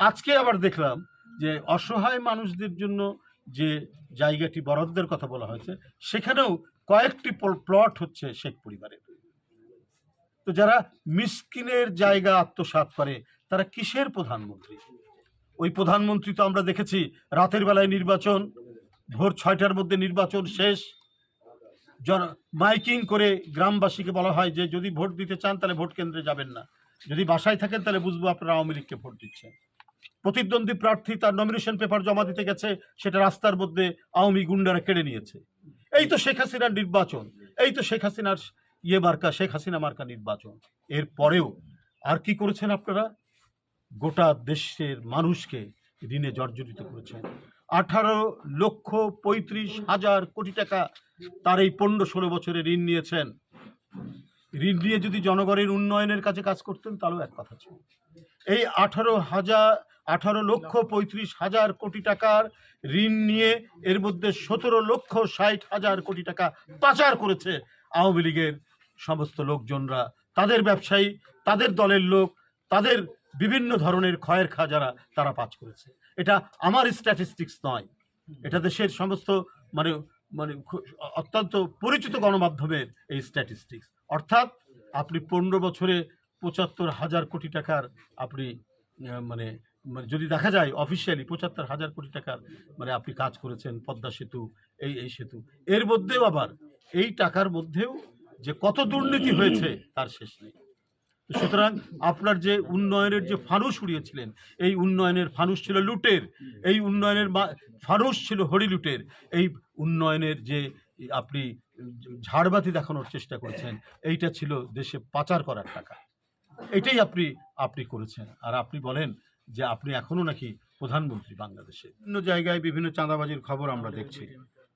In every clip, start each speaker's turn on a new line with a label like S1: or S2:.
S1: আজকে আবার দেখলাম যে অসহায় মানুষদের জন্য যে জায়গাটি বরাদ্দের কথা বলা হয়েছে, সেখানেও কয়েকটি পল- প্লট হচ্ছে শেখ পরিবারের। তো যারা মিসকিনের জায়গা আত্মসাৎ করে, তারা কিসের প্রধানমন্ত্রী? ওই প্রধানমন্ত্রী তো আমরা দেখেছি, রাতের বেলায় নির্বাচন, ভোর ছয়টার মধ্যে নির্বাচন শেষ। জন মাইকিং করে গ্রামবাসীকে বলা হয় যে, যদি ভোট দিতে চান, তাহলে ভোট কেন্দ্রে যাবেন না। যদি বাসায় থাকেন, তাহলে বুঝব আপনারা আওয়ামী লীগকে ভোট দিচ্ছেন। প্রতিদ্বন্দ্বী প্রার্থী তার নমিনেশন পেপার জমা দিতে গেছে, সেটা রাস্তার মধ্যে আওয়ামী গুন্ডারা কেড়ে নিয়েছে। এই তো শেখ হাসিনার নির্বাচন, এই তো শেখ হাসিনার ইয়ে মার্কা, শেখ হাসিনা মার্কা নির্বাচন। এর পরেও আর কি করেছেন আপনারা? গোটা দেশের মানুষকে ঋণে জর্জরিত করেছেন। আঠারো লক্ষ পঁয়ত্রিশ হাজার কোটি টাকা তার এই পনেরো ষোলো বছরে ঋণ নিয়েছেন। ঋণ নিয়ে যদি জনগণের উন্নয়নের কাছে কাজ করতেন, তাহলেও এক কথা ছিল। এই আঠারো হাজার আঠারো লক্ষ পঁয়ত্রিশ হাজার কোটি টাকার ঋণ নিয়ে এর মধ্যে সতেরো লক্ষ ষাট হাজার কোটি টাকা পাচার করেছে আওয়ামী লীগের সমস্ত লোকজনরা। তাদের ব্যবসায়ী তাদের দলের লোক তাদের বিভিন্ন ধরনের ক্ষয়ের খাজারা তারা পাচ করেছে। এটা আমার স্ট্যাটিস্টিক্স নয়। এটা দেশের সমস্ত মানে মানে অত্যন্ত পরিচিত গণমাধ্যমের এই স্ট্যাটিস্টিক্স অর্থাৎ আপনি পনেরো বছরে পঁচাত্তর হাজার কোটি টাকার আপনি মানে মানে যদি দেখা যায় অফিসিয়ালি পঁচাত্তর হাজার কোটি টাকার মানে আপনি কাজ করেছেন, পদ্মা সেতু, এই এই সেতু। এর মধ্যেও আবার এই টাকার মধ্যেও যে কত দুর্নীতি হয়েছে, তার শেষ নেই। সুতরাং আপনার যে উন্নয়নের যে ফানুস উড়িয়েছিলেন, এই উন্নয়নের ফানুস ছিল লুটের। এই উন্নয়নের ফানুস ছিল হরি লুটের। এই উন্নয়নের যে আপনি ঝাড়বাতি দেখানোর চেষ্টা করেছেন, এইটা ছিল দেশে পাচার করার টাকা। এটাই আপনি আপনি করেছেন। আর আপনি বলেন যে আপনি এখনও নাকি প্রধানমন্ত্রী বাংলাদেশে। বিভিন্ন জায়গায় বিভিন্ন চাঁদাবাজির খবর আমরা দেখছি।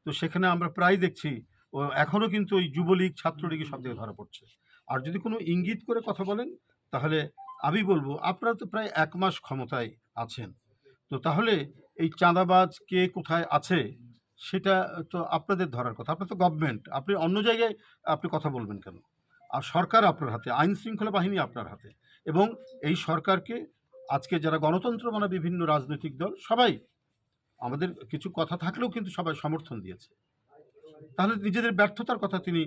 S1: তো সেখানে আমরা প্রায় দেখছি, ও এখনও কিন্তু ওই যুবলীগ ছাত্রলীগের সব থেকে ধরা পড়ছে। আর যদি কোনো ইঙ্গিত করে কথা বলেন, তাহলে আমি বলব, আপনারা তো প্রায় এক মাস ক্ষমতায় আছেন। তো তাহলে এই চাঁদাবাজ কে কোথায় আছে, সেটা তো আপনাদের ধরার কথা। আপনার তো গভর্নমেন্ট আপনি অন্য জায়গায় আপনি কথা বলবেন কেন? আর সরকার আপনার হাতে আইন শৃঙ্খলা বাহিনী আপনার হাতে। এবং এই সরকারকে আজকে যারা গণতন্ত্র মানে বিভিন্ন রাজনৈতিক দল, সবাই আমাদের কিছু কথা থাকলেও কিন্তু সবাই সমর্থন দিয়েছে। তাহলে নিজেদের ব্যর্থতার কথা তিনি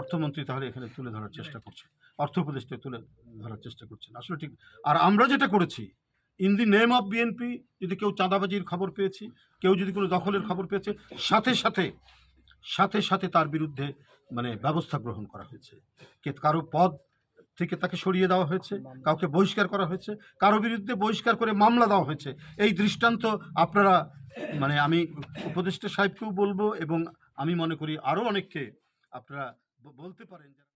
S1: অর্থমন্ত্রী তাহলে এখানে তুলে ধরার চেষ্টা করছেন, অর্থ উপদেষ্টা তুলে ধরার চেষ্টা করছেন। আসলে ঠিক, আর আমরা যেটা করেছি in the name of BNP যদি কেউ চাঁদাবাজির খবর পেয়েছি, কেউ যদি কোনো দখলের খবর পেয়েছে, সাথে সাথে সাথে সাথে তার বিরুদ্ধে মানে ব্যবস্থা গ্রহণ করা হয়েছে। কে কারও পদ থেকে তাকে সরিয়ে দেওয়া হয়েছে কাউকে বহিষ্কার করা হয়েছে কারও বিরুদ্ধে বহিষ্কার করে মামলা দেওয়া হয়েছে। এই দৃষ্টান্ত আপনারা মানে আমি উপদেষ্টা সাহেবকেও বলব এবং আমি মনে করি আরও অনেককে আপনারা বলতে পারেন